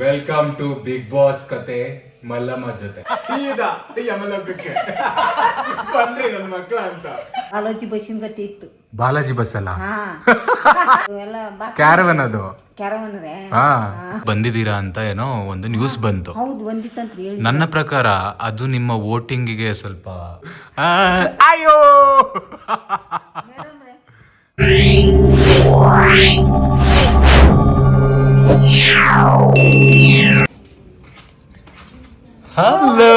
Welcome to big boss ಕತೆ ಮಲ್ಲಮ್ಮ ಜೊತೆ. ಸೀದಾ ಯಮಲೋಕಕ್ಕೆ. ಬಂದ್ರಿ ನನ್ನ ಮಕ್ಕಳ ಅಂತ. ಬಾಲಾಜಿ ಬಸ್ಸಿನ ಗತಿ ಇತ್ತು. ಬಾಲಾಜಿ ಬಸ್ ಅಲ್ಲ? ಹಾ. ಎಲ್ಲ ಬಾ ಕ್ಯಾರವನ್ ಅದು? ಹಾ. ಬಂದಿದ್ದೀರಾ ಅಂತ ಏನೋ ಒಂದು ನ್ಯೂಸ್ ಬಂತು. ಹೌದು ಬಂದಿತ್ತಂತ್ರಿ ಹೇಳಿ ನನ್ನ ಪ್ರಕಾರ ಅದು ನಿಮ್ಮ ವೋಟಿಂಗಿಗೆ ಸ್ವಲ್ಪ ಆ, ಅಯ್ಯೋ! ಹಲೋ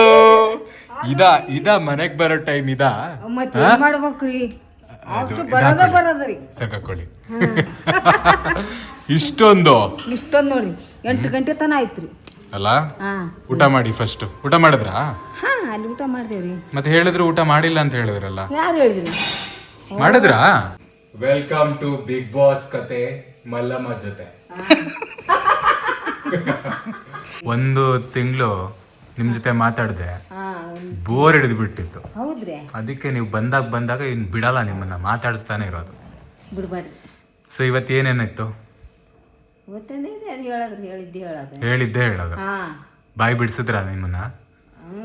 ಇದ ಇದ ಮನೆಗ್ ಬರೋ ಟೈಮ್ ಇದಾ? ಮತ್ತೆ ಏನ್ ಮಾಡ್ಬೇಕ್ರಿ? ಅಷ್ಟು ಬರೋದ ಬರೋದ್ರಿ. ಸಾಕಾಕೊಳ್ಳಿ ಇಷ್ಟೊಂದು? ಇಷ್ಟೊಂದು ನೋಡ್ರಿ. ಎಂಟು ಗಂಟೆ ತನ ಆಯ್ತ್ರಿ. ಅಲ್ಲ? ಹಾ. ಊಟ ಮಾಡಿ ಫಸ್ಟ್ ಊಟ ಮಾಡಿದ್ರಾ? ಹಾ ಅಲ್ಲಿ ಊಟ ಮಾಡ್ದೇವ್ರಿ. ಮತ್ತೆ ಹೇಳಿದ್ರು ಊಟ ಮಾಡಿಲ್ಲ ಅಂತ ಹೇಳಿದ್ರಲ್ಲ? ಯಾರು ಹೇಳಿದ್ರಿ? ಮಾಡಿದ್ರಾ? ವೆಲ್ಕಮ್ ಟು ಬಿಗ್ ಬಾಸ್ ಕತೆ. ಮಲ್ಲಮ್ಮ ಜೊತೆ. ಒಂದು ತಿಂಗಳು ನಿಮ್ ಜೊತೆ ಮಾತಾಡಿದೆ. ಹಾ ಬೋರ್ ಹಿಡಿದು ಬಿಟ್ಟಿತ್ತು ಹೌದ್ರಿ? ಅದಕ್ಕೆ ನೀವು ಬಂದಾಗ ಬಂದಾಗ ಇನ್ ಬಿಡಲ್ಲ ನಿಮ್ಮನ್ನ ಮಾತಾಡಿಸ್ತಾನೆ ಇರೋದು. ಸೊ ಇವತ್ತು ಏನೇನಿತ್ತು? ಗೊತ್ತೇನೆ ಇದೆ? ಅದು ಹೇಳದ್ರಿ ಹೇಳಿದ್ದೆ ಹೇಳೋದು. ಹೇಳಿದ್ದೆ ಹೇಳೋದು. ಹಾ. ಬಾಯಿ ಬಿಡಿಸಿದ್ರ ನಿಮ್ಮನ್ನ?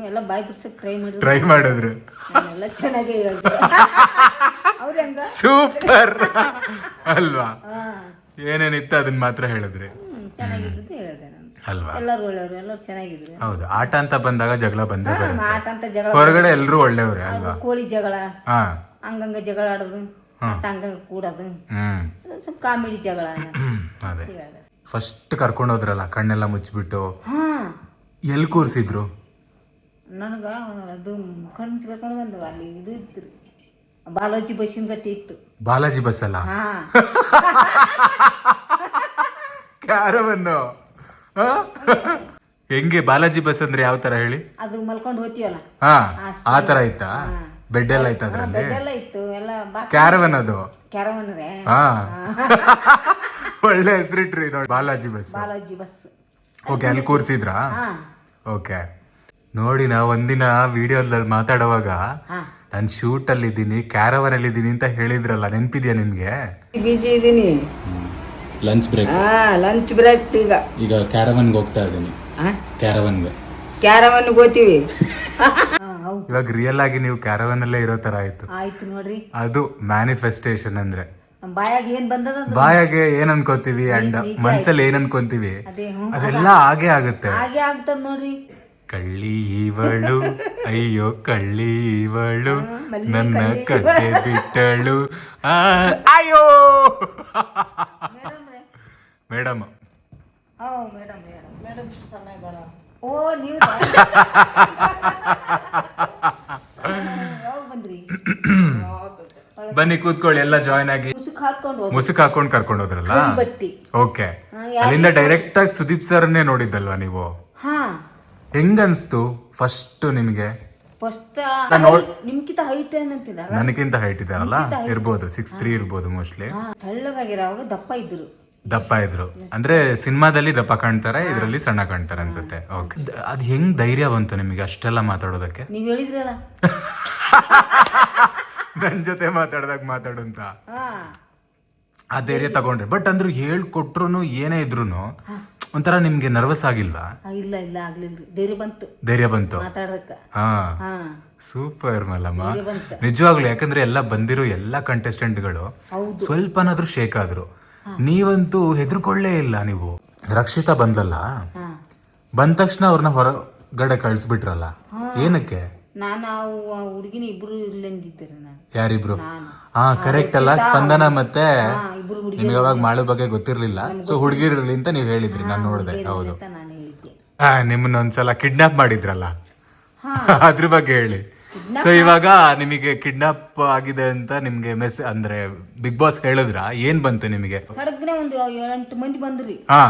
ಎಲ್ಲ ಬಾಯ್ ಬಿಡ್ಸಕ್ ಟ್ರೈ ಮಾಡಿದ್ರು. ಟ್ರೈ ಮಾಡಿದ್ರು. ಎಲ್ಲ ಚೆನ್ನಾಗೇ ಹೇಳಿದ್ರು ಅವ್ರ ಹೆಂಗ? ಸೂಪರ್ ಅಲ್ವಾ? ಹಾ. ಏನೇನಿತ್ತು ಅದನ್ನ ಮಾತ್ರ ಹೇಳಿದ್ರೆ? ಚೆನ್ನಾಗಿದ್ದು ಹೇಳ್ದೆ ನಾನು. ಅಲ್ವಾ? ಎಲ್ಲರೂ ಒಳ್ಳೆಯವರು ಎಲ್ಲರೂ ಚೆನ್ನಾಗಿದ್ರು. ಹೌದು ಆಟ ಅಂತ ಬಂದಾಗ ಜಗಳ ಬಂದೇ ಬರುತ್ತೆ. ಆಟ ಅಂತ ಜಗಳ ಹೊರಗಡೆ ಎಲ್ಲರೂ ಒಳ್ಳೆಯವ್ರೆ ಅಲ್ವಾ? ಕೋಳಿ ಜಗಳ ಹಾ. ಹಂಗಂಗ ಜಗಳ ಆಡೋದು ಮತ್ತೆ ಹಂಗಂಗ ಕೂಡೋದು. ಹ್ಮ್. ಸ್ವಲ್ಪ ಕಾಮಿಡಿ ಜಗಳ ಹ್ಮ್, ಅದೇ. ಫಸ್ಟ್ ಕರ್ಕೊಂಡು ಹೋದ್ರಲ್ಲ ಕಣ್ಣೆಲ್ಲ ಮುಚ್ಚಿಬಿಟ್ಟು? ಹಾ. ಎಲ್ಲಿ ಕೂರ್ಸಿದ್ರು? ನನಗ ಅದು ಕಣ್ಣು ಕರ್ಕೊಂಡು ಬಂದವ ಅಲ್ಲಿ ಇದು ಇತ್ತು. ಬಾಲಾಜಿ ಬಸ್ಸಿನ ಗತಿ ಇತ್ತು. ಬಾಲಾಜಿ ಬಸ್ ಅಲ್ಲ? ಹಾ. ಕ್ಯಾರವನ್ನು ಹೆಂಗೆ ಬಾಲಾಜಿ ಬಸ್ ಅಂದ್ರೆ ಯಾವ ತರ ಹೇಳಿ? ಅದು ಮಲ್ಕೊಂಡು ಹೋಗ್ತೀವಲ್ಲ ಹಾ ಆ ತರ ಇತ್ತಾ? ಬೆಡ್ ಎಲ್ಲ ಐತ ಅದ್ರಲ್ಲಿ ಬೆಡ್ ಎಲ್ಲ ಇತ್ತು. ಎಲ್ಲ ಬಾ ಕ್ಯಾರವನ್ ಅದು? ಕ್ಯಾರವನ್ ರೇ ಹಾ. ಒಳ್ಳೆ ಹೆಸರಿಟ್ರಿ ನೋಡಿ Balaji bus. Balaji bus. Okay ಅಲ್ಲಿ ಕೂರ್ಸಿದ್ರಾ? ಹಾ. ಓಕೆ. ನೋಡಿ ನಾ ಒಂದಿನ ವಿಡಿಯೋದಲ್ಲಿ ಮಾತಾಡುವಾಗ ಹಾ. ನಾನು ಶೂಟ್ ಅಲ್ಲಿ ಇದ್ದೀನಿ ಇದ್ದೀನಿ ಅಂತ ಹೇಳಿದ್ರಲ್ಲ ನೆನ್ಪಿದ್ಯಾ ನಿಮ್ಗೆ? ಬಿಜಿ ಇದೀನಿ. ಲಂಚ್ ಬ್ರೇಕ್ ಹಾ ಲಂಚ್ ಬ್ರೇಕ್ ಈಗ. ಈಗ ಕ್ಯಾರವನ್ಗೆ ಹೋಗ್ತಾ ಇದ್ದೀನಿ. ಕ್ಯಾರವನ್ ಕ್ಯಾರವನ್ಗೆ ಕ್ಯಾರವನ್ ಹೋಗ್ತೀವಿ. ಇವಾಗ ರಿಯಲ್ ಆಗಿ ನೀವು ಕ್ಯಾರವನ್ ಅಲ್ಲೇ ಇರೋ ತರ ಆಯ್ತು. ಆಯ್ತು ನೋಡ್ರಿ. ಅದು ಮ್ಯಾನಿಫೆಸ್ಟೇಷನ್ ಅಂದ್ರೆ. ಬಾಯಾಗ ಏನ್ ಬಂದದ ಅದು? ಬಾಯಾಗೆ ಏನ್ ಅನ್ಕೋತೀವಿ ಅಂಡ್ ಮನ್ಸಲ್ಲಿ ಏನ್ ಅನ್ಕೊಂತೀವಿ? ಅದೇ ಅದೆಲ್ಲ ಹಾಗೆ ಆಗುತ್ತೆ. ಹಾಗೆ ಆಗ್ತದ ನೋಡ್ರಿ. ಕಳ್ಳಿ ಇವಳು ಅಯ್ಯೋ ಕಳ್ಳಿ ಇವಳು ನನ್ನ ಕಡೆ ಬಿಟ್ಟಳು. ಆ, ಅಯ್ಯೋ! ಮೇಡಮ್ ರೇ ಮೇಡಮ್. ಓ ಮೇಡಮ್ ಮೇಡಮ್. ಮೇಡಮ್ ಇಷ್ಟು ಸಣ್ಣ ಇದ್ದಾರ ಓ ನೀವು ಯಾವಾಗ ಬಂದ್ರಿ? ಬನ್ನಿ ಕೂತ್ಕೊಳ್ಳಿ ಎಲ್ಲ ಜಾಯ್ನ್ ಆಗಿ. ಮುಸುಕ್ ಹಾಕೊಂಡು ಹೋಗಿ ಮುಸುಕ್ ಹಾಕೊಂಡ್ ಕರ್ಕೊಂಡು ಹೋದ್ರಲ್ಲ? ಬಟ್ಟಿ ಓಕೆ ಹಾ, ಅಲ್ಲಿಂದ ಡೈರೆಕ್ಟ್ ಆಗಿ ಸುದೀಪ್ ಸರ್ನೇ ನೋಡಿದ್ದಲ್ವಾ ನೀವು? ಹೆಂಗನ್ಸ್ತು ಫಸ್ಟ್ ನಿಮ್ಗೆ? ಫಸ್ಟ್ ನಾನ್ ನೋಡ್- ನಿಮ್ಕಿಂತ ಹೈಟ್ ಏನಂತಿದಾರ ನನಗಿಂತ ಹೈಟ್ ಇದಾರಲ್ಲ? ಇರ್ಬೋದು ಸಿಕ್ಸ್ ತ್ರೀ ಇರ್ಬೋದು ಮೋಸ್ಟ್ಲಿ ದಪ್ಪ ಇದ್ರು. ದಪ್ಪ ಇದ್ರು. ಅಂದ್ರೆ ಸಿನಿಮಾದಲ್ಲಿ ದಪ್ಪ ಕಾಣ್ತಾರೆ ಇದರಲ್ಲಿ ಸಣ್ಣ ಕಾಣ್ತಾರೆ ಅನ್ಸುತ್ತೆ. ಓಕೆ ಅದ್ ಹೆಂಗ್ ಧೈರ್ಯ ಬಂತು ನಿಮಗೆ ಅಷ್ಟೆಲ್ಲ ಮಾತಾಡೋದಕ್ಕೆ? ನೀವ್ ಹೇಳಿದ್ರಲ್ಲ. ನನ್ ಜೊತೆ ಮಾತಾಡ್ದಾಗ ಮಾತಾಡು ಅಂತ. ಹಾ. ಆ ಧೈರ್ಯ ತಗೊಂಡ್ರೆ. ಬಟ್ ಅಂದ್ರೆ ಹೇಳ್ಕೊಟ್ರು ಏನೇ ಇದ್ರು ಒಂಥರ ನಿಮ್ಗೆ ನರ್ವಸ್ ಆಗಿಲ್ವಾ? ಆ, ಇಲ್ಲ ಇಲ್ಲ ಆಗ್ಲಿಲ್ರಿ ಧೈರ್ಯ ಬಂತು. ಧೈರ್ಯ ಬಂತು? ಮಾತಾಡೋದಕ್ಕ ಹಾ. ಹಾ. ಸೂಪರ್ ಮಲ್ಲಮ್ಮ. ಧೈರ್ಯ ಬಂತು. ನಿಜವಾಗ್ಲು ಯಾಕಂದ್ರೆ ಎಲ್ಲ ಬಂದಿರೋ ಎಲ್ಲ ಕಂಟೆಸ್ಟೆಂಟ್ಗಳು ಹೌದು. ಸ್ವಲ್ಪನಾದ್ರೂ ಶೇಕ್ ಆದ್ರು. ನೀವಂತೂ ಹೆದರ್ಕೊಳ್ಳೇ ಇಲ್ಲ ನೀವು. ರಕ್ಷಿತಾ ಬಂದಲ್ಲ? ಹಾ. ಬಂದ ತಕ್ಷಣ ಅವ್ರನ್ನ ಹೊರಗಡೆ ಕಳಿಸ್ಬಿಟ್ರಲ್ಲ? ಏನಕ್ಕೆ? ನಾನು ಆ ಹುಡುಗಿನ ಇಬ್ರು ನಾನು. ಯಾರಿಬ್ರು? ಹಾ ಕರೆಕ್ಟ್ ಅಲ್ಲ. ಸ್ಪಂದನ ಮತ್ತೆ ಹಾ ಹುಡುಗಿ ನಿಮ್ಗೆ ಅವಾಗ ಮಾಳು ಬಗ್ಗೆ ಗೊತ್ತಿರಲಿಲ್ಲ. ಸೊ ಹುಡುಗಿರ್ಲಿ ಅಂತ ನೀವು ಹೇಳಿದ್ರಿ ನಾನು ನೋಡಿದೆ ಹೌದು. ಅಂತ ನಾನು ಹೇಳಿದ್ದೆ. ಆ, ನಿಮ್ಮನ್ನ ಒಂದ್ಸಲ ಕಿಡ್ನಾಪ್ ಮಾಡಿದ್ರಲ್ಲ? ಹಾ. ಅದ್ರ ಬಗ್ಗೆ ಹೇಳಿ. ಸೊ ಇವಾಗ ನಿಮಗೆ ಕಿಡ್ನಾಪ್ ಆಗಿದೆ ಅಂತ ನಿಮ್ಗೆ ಮೆಸ್ ಅಂದ್ರೆ ಬಿಗ್ ಬಾಸ್ ಹೇಳಿದ್ರ ಏನ್ ಬಂತು ನಿಮಗೆ? ಸಡಗ್ನೆ ಒಂದು ಏಳೆಂಟು ಮಂದಿ ಬಂದ್ರಿ. ಹಾ.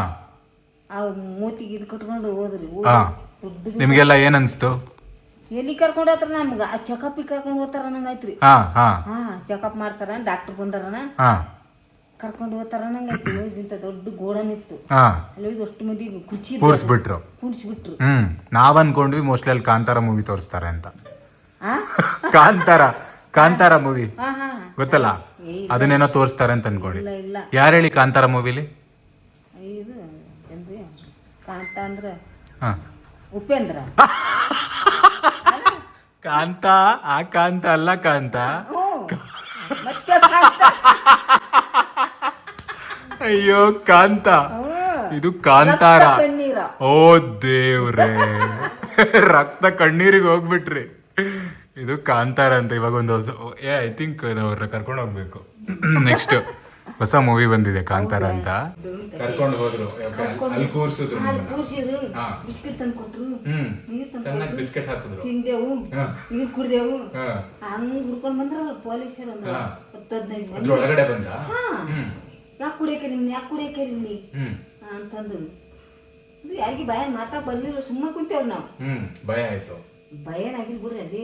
ಆ ಮೂತಿಗೆ ಇದು ಕಟ್ಕೊಂಡು ಹೋದ್ರಿ ಹೋಗಿ ಹಾ. ದೊಡ್ಡ ನಿಮ್ಗೆಲ್ಲ ಏನ್ ಅನ್ಸ್ತು? ಎಲ್ಲಿ ಕರ್ಕೊಂಡು ಹೋಗ್ತಾರ ನಮ್ಗೆ? ಆ ಚೆಕಪ್ ಕರ್ಕೊಂಡು ಹೋಗ್ತಾರ ನಂಗಾಯ್ತ್ರಿ ಹಾ ಹಾ. ಹಾ ಚೆಕಪ್ ಮಾಡ್ತಾರ ಡಾಕ್ಟರ್ ಬಂದಾರನ. ಹಾ. ಕರ್ಕೊಂಡು ಹೋಗ್ತಾರ ನಂಗಾಯ್ತು ಇಂತ ದೊಡ್ಡ ಗೋಡನ್ ಇತ್ತು. ಹಾ. ಅಲ್ಲಿ ಹೋಗಿ ಅಷ್ಟು ಮಂದಿ ಕುರ್ಚಿ ಕೂರಿಸ್ಬಿಟ್ರು. ಕೂರಿಸ್ಬಿಟ್ರು. ಹ್ಮ್. ನಾವ್ ಅನ್ಕೊಂಡ್ವಿ ಮೋಸ್ಟ್ಲಿ ಅಲ್ಲಿ ಕಾಂತಾರ ಮೂವಿ ತೋರಿಸ್ತಾರೆ ಅಂತ. ಹಾ ಕಾಂತಾರ ಕಾಂತಾರ ಮೂವಿ ಹಾ ಹಾ ಗೊತ್ತಲ್ಲ? ಅದನ್ನೇನೋ ತೋರಿಸ್ತಾರೆ ಅಂತ ಅನ್ಕೊಂಡಿ. ಇಲ್ಲ ಇಲ್ಲ. ಯಾರು ಹೇಳಿ ಕಾಂತಾರ ಮೂವಿಲಿ ಇದು ಏನ್ರಿ? ಕಾಂತ ಅಂದ್ರೆ ಹಾ. ಉಪೇಂದ್ರ. ಕಾಂತ ಆ ಕಾಂತ ಅಲ್ಲ ಕಾಂತ. ಹ್ಞೂ ಮತ್ತೆ ಕಾಂತ. ಅಯ್ಯೋ ಕಾಂತ. ಇದು ಕಾಂತಾರ. ರಕ್ತ ಓ ದೇವ್ರೇ. ರಕ್ತ ಕಣ್ಣೀರಿಗೆ ಹೋಗ್ಬಿಟ್ರಿ. ಇದು ಕಾಂತಾರ ಅಂತ ಇವಾಗ ಒಂದು ಹೊಸ ಏ ಐ ಥಿಂಕ್ ನಾವ್ರ ಕರ್ಕೊಂಡು ಹೋಗ್ಬೇಕು. ನೆಕ್ಸ್ಟ್ ಹೊಸ ಮೂವಿ ಬಂದಿದೆ ಕಾಂತಾರ ಅಂತ. ಕರ್ಕೊಂಡು ಹೋದ್ರು? ಅಲ್ಲಿ ಕೂರ್ಸಿದ್ರು ಬಿಸ್ಕೆಟ್. ತಂದು ಕೊಟ್ರು. ಹ್ಮ್. ಚೆನ್ನಾಗಿ ಬಿಸ್ಕೆಟ್ ಹಾಕಿದ್ರು. ತಿಂದೆವು. ನೀರು ಕುಡ್ದೆವು. ಹಂಗ್ ಹುಡ್ಕೊಂಡ್ ಬಂದ್ರಲ್ಲ ಪೊಲೀಸರು ಒಂದು ಹಾ. ಹತ್ತು ಹದಿನೈದು ಅದ್ರ ಮಂದಿ ಒಳಗಡೆ ಬಂದ್ರ ಹ್ಮ್. ಯಾಕೆ ಕುಡಿಯಕ್ಕೆ ನಿಮ್ನ ಯಾಕೆ ಕುಡಿಯಕ್ಕೆ ನಿಮ್ಮನ್ನ ಹ್ಮ್. ಅಂತಂದು ಇದು ಯಾರಿಗೆ ಭಯ ಮಾತಾ ಬಂದಿಲ್ಲ ಸುಮ್ಮನೆ ಕುಂತೇವ್ ನಾವು. ಹ್ಮ್ ಭಯ ಆಯ್ತು. ಭಯನಾಗಿಲ್ ಬಿಡ್ರಿ ಅಲ್ಲಿ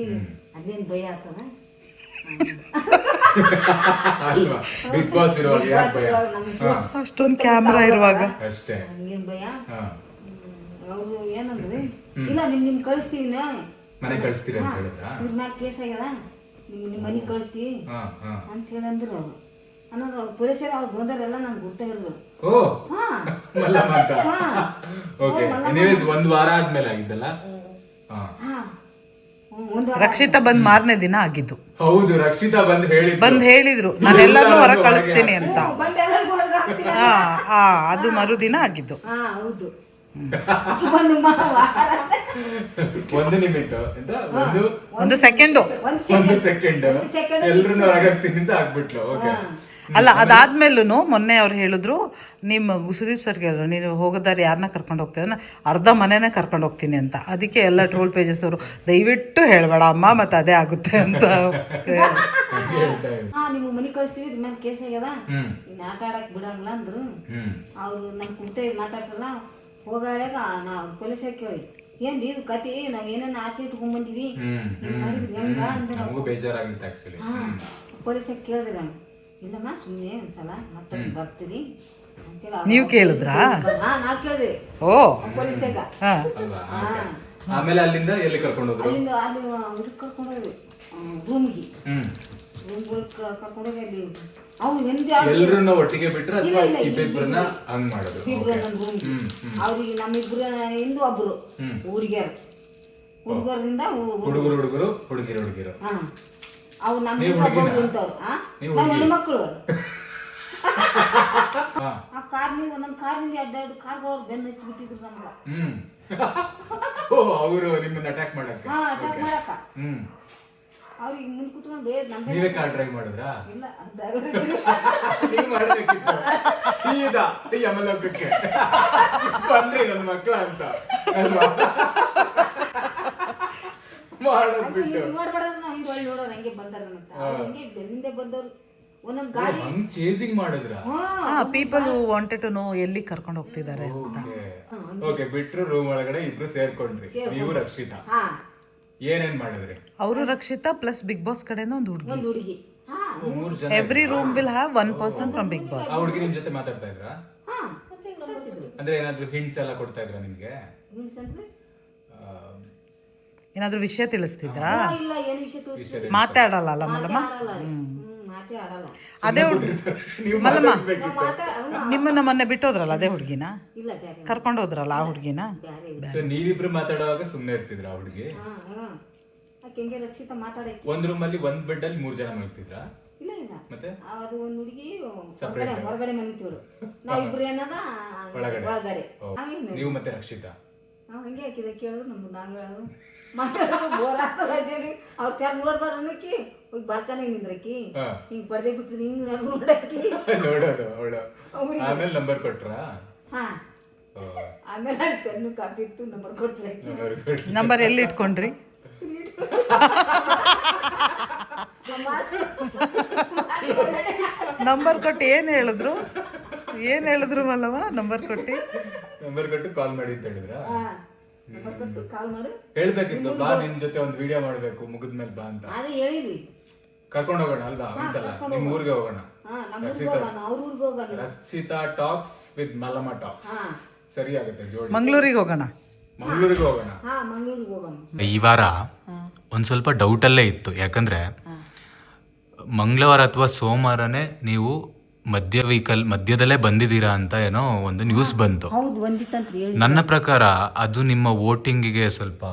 ಅಲ್ಲೇನ್ ಭಯ ಆಗ್ತದ ಅಲ್ವಾ? ಬಿಗ್ ಬಾಸ್ ಇರುವಾಗ Big ಯಾಕೆ Boss ಭಯ? ಇರುವಾಗ ನಮ್ಗೆ ಹಾ. ಅಷ್ಟೊಂದು ಕ್ಯಾಮ್ರಾ ಇರುವಾಗ. ಅಷ್ಟೇ. ಹಂಗೇನ್ ಭಯ? ಹಾ. ಅವರು ಏನಂದ್ರೆ? ಇಲ್ಲ ನಿಮ್ ನಿಮ್ ಕಳಿಸ್ತೀವಿ ನಾ ಮನೆ ಕಳಿಸ್ತೀರಿ ಅಂತ ಹೇಳಿದ್ರಾ? ಇವ್ರ ಮ್ಯಾಲ ಕೇಸ್ ಆಗ್ಯದ? ನಿಮ್ ನಿಮ್ ಮನೆ ಕಳಿಸ್ತೀವಿ ಅಂತ ಹೇಳಂದ್ರು ಅವ್ರು. ಅನ್ನೋರು ಅವ್ರು ಪೊಲೀಸರು ಅವ್ರು ಬಂದವರೆಲ್ಲ ನಂಗೆ ಗೊತ್ತಾಗಿರೋದು ಓ. ಹಾ. ಮಲ್ಲಮ್ಮ ಅಂತ ಹಾ ಓಕೆ ಎನಿವೇಸ್ ಒಂದ್ ವಾರ ಆದ್ಮೇಲೆ ಆಗಿದ್ದಲ್ಲ? ಹಾ. ಹಾ. ಒಂದು ವಾರ ರಕ್ಷಿತಾ ಬಂದ್ ಮಾರನೇ ದಿನ ಆಗಿದ್ದು. ಹೌದು ರಕ್ಷಿತಾ ಬಂದ್ ಹೇಳಿ ಬಂದ್ ಹೇಳಿದ್ರು. ನಾನು ಎಲ್ಲರನ್ನೂ ಹೊರಗೆ ಕಳಿಸ್ತೀನಿ ಅಂತ. ಬಂದು ಎಲ್ಲರಿಗೂ ಹೊರಗೆ ಹಾ ಹಾ ಅದು ಮರುದಿನ ಆಗಿದ್ದು. ಹಾ ಹೌದು. ಬಂದು ಒಂದು ನಿಮಿಟ್ ಎಂತ? ಒಂದು? ಒಂದು ಸೆಕೆಂಡು. ಒಂದು ಸೆಕೆಂಡ್. ಸೆಕೆಂಡ್. ಒಂದು second ಎಲ್ರು ಹೊರಗಾಗ್ತೀನಿ ಅಂತ ಆಗ್ಬಿಟ್ಲು. ಓಕೆ. ಅಲ್ಲ ಅದಾದ್ಮೇಲೂ ಮೊನ್ನೆ ಅವ್ರು ಹೇಳಿದ್ರು ನಿಮ್ಮ ಸುದೀಪ್ ಸರ್ ಕೇಳಿದ್ರು ನೀನು ಹೋಗೋದಾರೆ ಯಾರನ್ನ ಕರ್ಕೊಂಡು ಹೋಗ್ತೀಯ? ಅರ್ಧ ಮನೆನೇ ಕರ್ಕೊಂಡು ಹೋಗ್ತೀನಿ ಅಂತ. ಅದಕ್ಕೆ ಎಲ್ಲ ಟ್ರೋಲ್ ಪೇಜಸ್ ಅವರು ದಯವಿಟ್ಟು ಹೇಳಬೇಡ ಅಮ್ಮ ಮತ್ತೆ ಅದೇ ಆಗುತ್ತೆ ಅಂತ ನೀವು ಮನೆ ಕಳಿಸ್ತೀವಿ ಇದ್ರ ಮೇಲೆ ಕೇಸ್ ಆಗ್ಯದ? ಇನ್ನು ಆಟ ಆಡಕ್ ಬಿಡಂಗಿಲ್ಲ ಅಂದ್ರು. ಅವ್ರು ನಮ್ ಕುಂತೆ ಮಾತಾಡ್ಸಲ್ಲ ಹೋಗಾಳ್ಯಾಗ ನಾವು ಪೊಲೀಸ್ ಕೇಳಿ ಏನ್ ಇದು ಕತಿ ನಾವ್ ಏನೇನ್ ಆಸೆ ಇಟ್ಕೊಂಡ್ ಬಂದಿವಿ? ಪೊಲೀಸ್ ನಮಗೂ ಕೇಳಿದ್ರಿ ನಾನು ಇಲ್ಲಮ್ಮ ಸುಮ್ಮನೆ ಒಂದ್ಸಲ ಮತ್ತೆ ಬರ್ತೀರಿ ನೀವು ಕೇಳಿದ್ರಾ? ಹಾ ನಾವ್ ಕೇಳಿದ್ರಿ ಓ. ಅಲ್ವಾ? ಆಮೇಲೆ ಅಲ್ಲಿಂದ ಎಲ್ಲಿ ಕರ್ಕೊಂಡು ಹೋದ್ರು? ಅಲ್ಲಿಂದ ಅಲ್ಲಿ ಇದಕ್ಕೆ ಅಲ್ಲಿ. ಅವ್ರು ಎಂದ ಎಲ್ರನ್ನ ಒಟ್ಟಿಗೆ ಬಿಟ್ರೆ ಅಥವಾ ಇಬ್ಬಿಬ್ರನ್ನ ಹಂಗ್ ಹ್ಮ್ ಅವ್ರಿಗೆ ನಮ್ಮಿಬ್ರು ಇಂದು ಒಬ್ರು. ಹುಡುಗಿಯರು ಹುಡುಗರಿಂದ ಹುಡುಗರು ಹುಡುಗರು ಹುಡುಗಿರು ಹುಡುಗಿರು. ಹಾ. ಅವು ನಮ್ಮ? ಇಂಥವ್ರು ಆ? ನೀವು? ಹೆಣ್ಮಕ್ಳು. ಆ ಕಾರ್ನಿಂದ ಒಂದೊಂದು ಕಾರ್ನಿಂದ ಎರಡು ಎರಡು ಕಾರ್ಗಳು ಬೆನ್ನು ಹಚ್ಚಿ ಬಿಟ್ಟಿದ್ರು ನಮ್ಗೆ. ಹ್ಮ್. ಓ ಅವರು ನಿಮ್ಮನ್ನ ಅಟ್ಯಾಕ್ ಮಾಡಕ್ಕೆ. ಹಾ ಅಟ್ಯಾಕ್ ಮಾಡಕ್ಕ. ಹ್ಮ್. ಅವ್ರಿಗೆ ಮುಂದೆ ಕುತ್ಕೊಂಡು ನಮ್ಮ ನೀವೇ ಕಾರ್ ಡ್ರೈವ್ ಮಾಡಿದ್ರಾ? ಇಲ್ಲ ಅಂತ ನೀವು ಮಾಡಬೇಕಿತ್ತು. ಸೀದಾ ಯಮಲೋಕಕ್ಕೆ. ಬಂದ್ರಿ ನನ್ನ ಮಕ್ಕಳ ಅಂತ ಅಲ್ವಾ? ಹಂಗ್ ಚೇಸಿಂಗ್ ಮಾಡಿದ್ರ? People who wanted to know ಎಲ್ಲಿ ಕರ್ಕೊಂಡು ಹೋಗ್ತಿದ್ದಾರೆ ಅಂತ. ಓಕೆ. ಬಿಟ್ರು ರೂಮ್ ಒಳಗಡೆ ಇಬ್ರು ಸೇರ್ಕೊಂಡ್ರಿ. ನೀವು ರಕ್ಷಿತಾ. ಹಾ. ಏನೇನ್ ಮಾಡಿದ್ರಿ? ಅವರು ರಕ್ಷಿತಾ ಪ್ಲಸ್ ಬಿಗ್ ಬಾಸ್ ಕಡೆಯಿಂದ ಒಂದು ಹುಡುಗಿ. ಒಂದು ಹುಡುಗಿ. ಹಾ ಓ, ಜನ every room will have one person from big boss ಆ ಹುಡುಗಿ ನಿಮ್ ಜೊತೆ ಮಾತಾಡ್ತಾ ಇದ್ರಾ? ಹಾ ಅಂದ್ರೆ ಏನಾದ್ರು ಹಿಂಟ್ಸ್ ಎಲ್ಲ ಕೊಡ್ತಾ ಇದ್ರ ನಿಮ್ಗೆ? ಅಂದ್ರೆ? ಏನಾದ್ರು ವಿಷಯ ತಿಳಿಸ್ತಿದ್ರಾ? ಇಲ್ಲ ಏನು ವಿಷಯ ತೋರಿಸ್ತೀವಿ ಮಾತಾಡಲ್ಲ ಅಲ್ಲ ಮಲ್ಲಮ್ಮ? ಮಾತೇ ಆಡಲ್ಲ. ಅದೇ ಹುಡುಗಿ. ನೀವು ಮಲ್ಲಮ್ಮ ನಿಮ್ಮನ್ನ ಮೊನ್ನೆ ಬಿಟ್ಟೋದ್ರಲ್ಲ ಅದೇ ಹುಡುಗಿನ? ಇಲ್ಲ ಬೇರೆ ಕರ್ಕೊಂಡು ಹೋದ್ರಲ್ಲ ಆ ಹುಡುಗಿನ? ಬೇರೆ ಇಲ್ಲ. ಸೊ ನೀವಿಬ್ರು ಮಾತಾಡುವಾಗ ಸುಮ್ಮನೆ ಇರ್ತಿದ್ರ ಆ ಹುಡುಗಿ? ಆಕೆ ಹೆಂಗೆ ರಕ್ಷಿತ ಮಾತಾಡೈತಿ ಒಂದ್ ರೂಮ್ ಅಲ್ಲಿ ಒಂದ್ ಬೆಡ್ ಅಲ್ಲಿ ಮೂರ್ ಜನ ಮಲಗ್ತಿದ್ರ? ಇಲ್ಲ ಇಲ್ಲ. ಮತ್ತೆ? ಅದು ಒಂದು ಹುಡುಗಿ ಹೊರಗಡೆ. ಹೊರಗಡೆ ಮನಿತೀವ್ರು ನಾವಿಬ್ರು ಏನದ? ಒಳಗಡೆ. ಒಳಗಡೆ. ನೀವು ಮತ್ತೆ ರಕ್ಷಿತಾ? ನಾವು ಹಂಗೆ ಹಾಕಿದ ಕೇಳಿದ್ರು ನಮ್ದು ನಾವು ಹೇಳೋದು? ಮಾತಾಡೋದು ಬೋರ್ ಆಗ್ತದ ಜನ ಅವ್ರ ಚಾರ್ ನೋಡ್ಬಾರ ಅನ್ನಕ್ಕಿ ಹೋಗಿ ಬರ್ತಾನೆ ನಿಂದ್ರಕಿ. ಹಿಂಗ್ ಪರ್ದೆ ಬಿಟ್ಟು ಹಿಂಗ್ ನೋಡಕ್ಕಿ ನೋಡೋದು ಅವಳು ಆಮೇಲೆ ನಂಬರ್ ಕೊಟ್ರ? ಹಾ. ಆಮೇಲೆ ಅಲ್ಲಿ ಪೆನ್ನು ಕಾಪಿ ಇತ್ತು ನಂಬರ್ ಕೊಟ್ರೆ. ನಂಬರ್ ಎಲ್ಲಿ ಇಟ್ಕೊಂಡ್ರಿ? ನಂಬರ್ ಕೊಟ್ಟು ಏನು ಹೇಳಿದ್ರು? ಏನು ಹೇಳಿದ್ರು ಮಲ್ಲವ ನಂಬರ್ ಕೊಟ್ಟು? ನಂಬರ್ ಕೊಟ್ಟು ಕಾಲ್ ಮಾಡಿ ಅಂತ ಹೇಳಿದ್ರ? ಕಾಲ್ ಮಾಡು. ಹೇಳ್ಬೇಕಿತ್ತು ಬಾ ನಿನ್ ಜೊತೆ ಒಂದು ವಿಡಿಯೋ ಮಾಡ್ಬೇಕು ಮುಗಿದ್ಮೇಲೆ ಬಾ ಅಂತ. ಅದೇ ಹೇಳಿರಿ ಕರ್ಕೊಂಡು ಹೋಗೋಣ ಅಲ್ವಾ? ಒಂದ್ಸಲ. ನಿಮ್ ಊರಿಗೆ ಹೋಗೋಣ. ಹಾ ನಮ್ಮ ಊರಿಗೆ ಹೋಗೋಣ ಅವ್ರ ಊರಿಗೆ ಹೋಗೋಣ. Rakshita talks with Mallamma talks ಹಾ. ಸರಿ ಆಗುತ್ತೆ ಜೋಡಿ. ಮಂಗಳೂರಿಗೆ ಹೋಗೋಣ. ಮಂಗಳೂರಿಗೆ ಹೋಗೋಣ. ಹಾ ಮಂಗಳೂರಿಗೆ ಹೋಗೋಣ. ಈ ವಾರ ಒಂದು ಸ್ವಲ್ಪ ಡೌಟಲ್ಲೇ ಇತ್ತು. ಯಾಕಂದರೆ ಮಂಗಳವಾರ ಅಥವಾ ಸೋಮವಾರನೇ ನೀವು ಮಧ್ಯ ವೆಹಿಕಲ್ ಮಧ್ಯದಲ್ಲೇ ಬಂದಿದ್ದೀರಾ ಅಂತ ಏನೋ ಒಂದು ನ್ಯೂಸ್ ಬಂತು. ಹೌದು ಬಂದಿತ್ತಂತ ಹೇಳಿ ನನ್ನ ಪ್ರಕಾರ ಅದು ನಿಮ್ಮ ವೋಟಿಂಗಿಗೆ ಸ್ವಲ್ಪ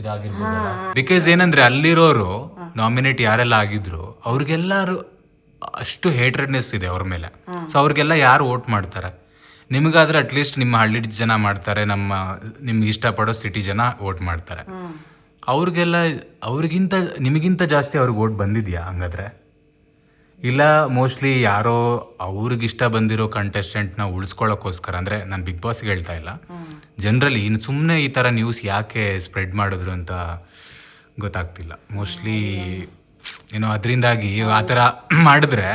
ಇದಾಗಿರ್ಬೋದು ಬಿಕಾಸ್ ಏನಂದ್ರೆ ಅಲ್ಲಿರೋರು ನಾಮಿನೇಟ್ ಯಾರೆಲ್ಲ ಆಗಿದ್ರು ಅವ್ರಿಗೆಲ್ಲರೂ ಅಷ್ಟು ಹೇಟ್ರೆಡ್ನೆಸ್ ಇದೆ ಅವ್ರ ಮೇಲೆ. ಸೊ ಅವ್ರಿಗೆಲ್ಲ ಯಾರು ವೋಟ್ ಮಾಡ್ತಾರೆ? ನಿಮಗಾದ್ರೆ ಅಟ್ಲೀಸ್ಟ್ ನಿಮ್ಮ ಹಳ್ಳಿ ಜನ ಮಾಡ್ತಾರೆ ನಮ್ಮ ನಿಮ್ಗೆ ಇಷ್ಟಪಡೋ ಸಿಟಿ ಜನ ವೋಟ್ ಮಾಡ್ತಾರೆ. ಅವ್ರಿಗೆಲ್ಲ ಅವ್ರಿಗಿಂತ ನಿಮಗಿಂತ ಜಾಸ್ತಿ ಅವ್ರಿಗೆ ವೋಟ್ ಬಂದಿದ್ಯಾ ಹಂಗಾದ್ರೆ? ಇಲ್ಲ ಮೋಸ್ಟ್ಲಿ ಯಾರೋ ಅವ್ರಿಗಿಷ್ಟ ಬಂದಿರೋ ಕಂಟೆಸ್ಟೆಂಟ್ನ ಉಳಿಸ್ಕೊಳ್ಳೋಕ್ಕೋಸ್ಕರ ಅಂದರೆ ನಾನು ಬಿಗ್ ಬಾಸ್ಗೆ ಹೇಳ್ತಾ ಇಲ್ಲ. ಜನರಲಿ ಇನ್ನು ಸುಮ್ಮನೆ ಈ ಥರ ನ್ಯೂಸ್ ಯಾಕೆ ಸ್ಪ್ರೆಡ್ ಮಾಡಿದ್ರು ಅಂತ ಗೊತ್ತಾಗ್ತಿಲ್ಲ. ಮೋಸ್ಟ್ಲಿ ಏನೋ ಅದರಿಂದಾಗಿ ಆ ಥರ ಮಾಡಿದ್ರೆ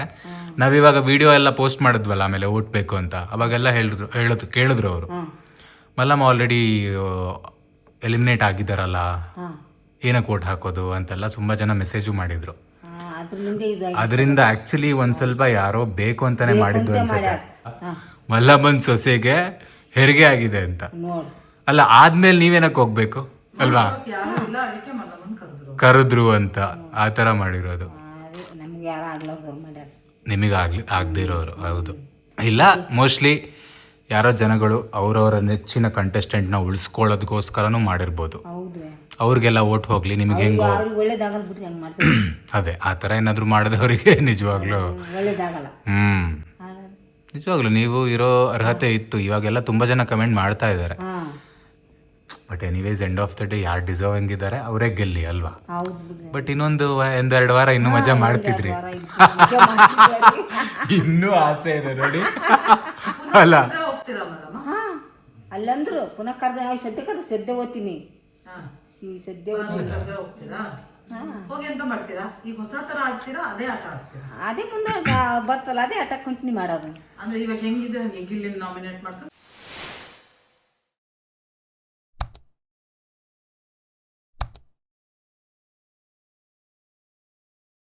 ನಾವಿವಾಗ ವಿಡಿಯೋ ಎಲ್ಲ ಪೋಸ್ಟ್ ಮಾಡಿದ್ವಲ್ಲ ಆಮೇಲೆ ಓಟ್ ಬೇಕು ಅಂತ. ಅವಾಗೆಲ್ಲ ಹೇಳಿದ್ರು ಹೇಳೋದು ಕೇಳಿದ್ರು ಅವರು. ಮಲ್ಲಮ್ಮ ಆಲ್ರೆಡಿ ಎಲಿಮಿನೇಟ್ ಆಗಿದ್ದಾರಲ್ಲ. ಏನಕ್ಕೆ ಓಟ್ ಹಾಕೋದು ಅಂತೆಲ್ಲ ತುಂಬ ಜನ ಮೆಸೇಜು ಮಾಡಿದ್ರು. ಅದ್ರಿಂದ ಆಕ್ಚುಲಿ ಒಂದ್ ಸ್ವಲ್ಪ ಯಾರೋ ಬೇಕು ಅಂತಾನೆ ಮಾಡಿದ್ದು ಅನ್ಸುತ್ತೆ. ಮಲ್ಲಮ್ಮನ್ ಸೊಸೆಗೆ ಹೆರಿಗೆ ಆಗಿದೆ ಅಂತ. ಅಲ್ಲ ಆದ್ಮೇಲೆ ನೀವೇನಕ್ಕೆ ಹೋಗ್ಬೇಕು? ಅಲ್ವಾ? ಯಾರು ಇಲ್ಲ ಅದಕ್ಕೆ ಮಲ್ಲಮ್ಮನ್ ಕರೆದ್ರು. ಕರೆದ್ರು ಅಂತ ಆ ತರ ಮಾಡಿರೋದು. ನಿಮಗೆ ಆಗ್ಲಿ ಆಗದಿರೋರು ಇರೋರು ಹೌದು. ಇಲ್ಲ ಮೋಸ್ಟ್ಲಿ ಯಾರೋ ಜನಗಳು ಅವರವರ ನೆಚ್ಚಿನ ಕಂಟೆಸ್ಟೆಂಟ್ನ ಉಳಿಸ್ಕೊಳ್ಳೋದಕ್ಕೋಸ್ಕರನೂ ಮಾಡಿರ್ಬೋದು. ಹೌದು. ಅವ್ರಿಗೆಲ್ಲ ಓಟ್ ಹೋಗ್ಲಿ ನಿಮ್ಗೆ ಹೆಂಗ್ ಅವ್ರಿಗೆ ಒಳ್ಳೇದಾಗಲ್ಲ ಬಿಡ್ರಿ ಹಂಗೆ ಮಾಡ್ತಾರೆ ಅದೇ ಆ ಥರ ಏನಾದರೂ ಮಾಡಿದವರಿಗೆ ನಿಜವಾಗ್ಲೂ. ಒಳ್ಳೇದಾಗಲ್ಲ. ಹ್ಮ್. ನಿಜವಾಗ್ಲೂ ನಿಜವಾಗ್ಲು ನೀವು ಇರೋ ಅರ್ಹತೆ ಇತ್ತು. ಇವಾಗೆಲ್ಲ ತುಂಬಾ ಜನ ಕಮೆಂಟ್ ಮಾಡ್ತಾ ಇದ್ದಾರೆ. ಹಾ. But anyways end of the day ಯಾರು ಡಿಸರ್ವ್ ಇದ್ದಾರೆ ಅವರೇ ಗೆಲ್ಲಿ ಅಲ್ವಾ? ಹೌದು ಬಿಡ್ರಿ. ಬಟ್ ಇನ್ನೊಂದು ವ- ಒಂದೆರಡು ವಾರ ಇನ್ನೂ ಮಜಾ ಮಾಡ್ತಿದ್ರಿ. ವಾರ ಮಾಡ್ತಿದ್ದಾರೆ. ಇನ್ನೂ ಆಸೆ ಇದೆ ನೋಡಿ. ಅಲ್ಲ. ಹೋಗ್ತೀರಾ ಮಲ್ಲಮ್ಮ ಹಾ ಅಲ್ಲಂದ್ರು ಪುನಃ ಕರೆದ ನಾವು ಸದ್ಯಕ್ಕೆ ಅದು ಸದ್ಯ ಓದ್ತೀನಿ. ಹಾ. ಸಿ ಸದ್ಯ ಹೋಗಿ ಎಂತ ಮಾಡ್ತೀರಾ? ಈಗ ಹೊಸ ತರ ಆಡ್ತೀರಾ? ಅದೇ ಆಟ ಆಡ್ತೀರಾ? ಅದೇ ಮುಂದೆ ಬರ್ತಲ್ಲ ಅದೇ ಆಟ ಕಂಟಿನ್ಯೂ ಮಾಡೋದು. ಅಂದ್ರೆ ಇವಾಗ ಹೆಂಗಿದ್ರೆ ಹಂಗೆ? ಗಿಲ್ಲಿನ ನಾಮಿನೇಟ್ ಮಾಡ್ಕೊಂಡು?